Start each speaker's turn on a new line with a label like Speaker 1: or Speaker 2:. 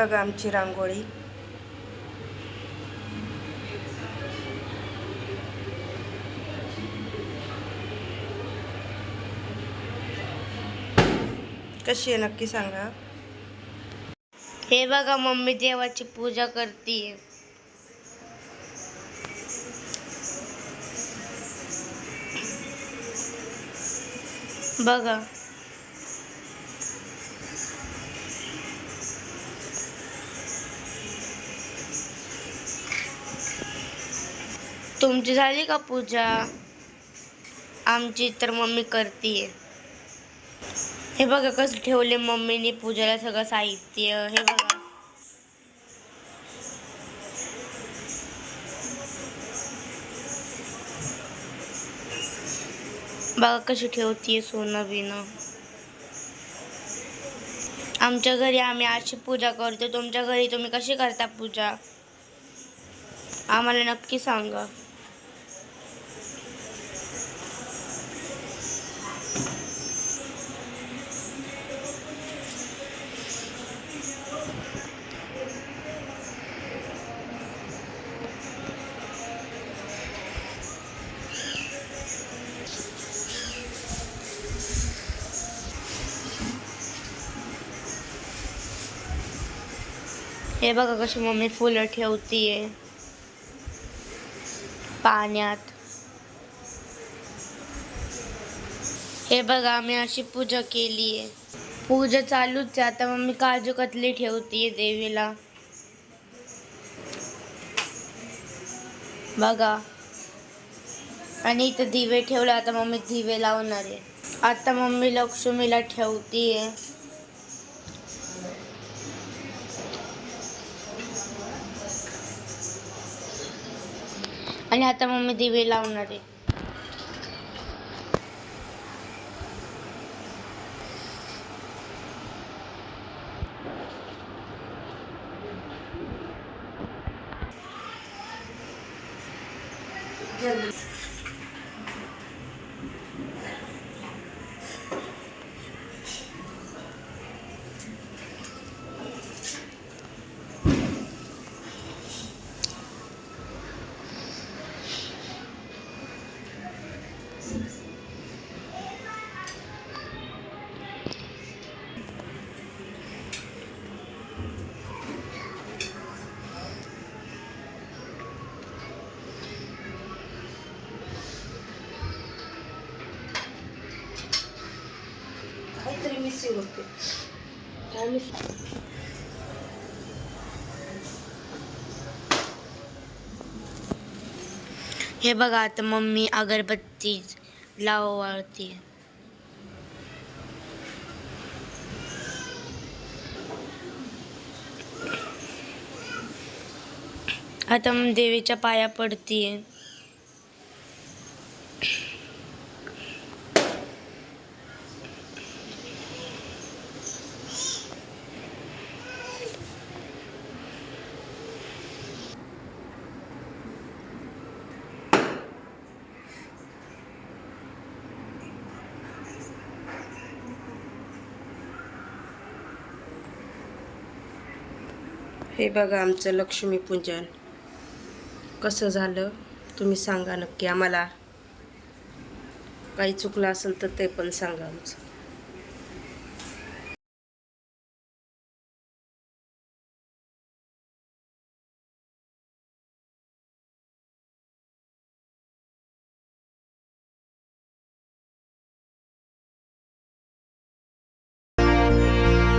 Speaker 1: बघा आमची रांगोळी. कशी आहे नक्की सांगा.
Speaker 2: हे बघा मम्मी देवाची पूजा करते बघा. तुमची झाली का पूजा? आमची तर मम्मी करते हे बघा कसं ठेवले मम्मीने पूजेला सगळं साहित्य हे बघा. बघा कशी ठेवतीये सोनं बिनं. आमच्या घरी आम्ही अशी पूजा करतो. तुमच्या घरी तुम्ही कशी करता पूजा? आम्हाला नक्की सांगा. हे बघा कशी मम्मी फुलं ठेवतीये. पाण्यात. हे बघा आम्ही अशी पूजा केली आहे पूजा चालूच आहे. आता मम्मी काजू कतली ठेवतीये देवीला. बघा. आणि इथं दिवे ठेवले. आता मम्मी दिवे लावणार आहे. आता मम्मी लक्ष्मीला ठेवतीये. आणि आता मम्मी दिवे लावणार आहे.
Speaker 1: काहीतरी मिसिंग होते काय
Speaker 2: हे बघा आता मम्मी अगरबत्ती लावते आता मग देवीच्या पाया पडतीये.
Speaker 1: हे बघा आमचं लक्ष्मीपूजन कसं झालं? तुम्ही सांगा नक्की आम्हाला. काही चुकलं असेल तर ते पण सांगा आमचं.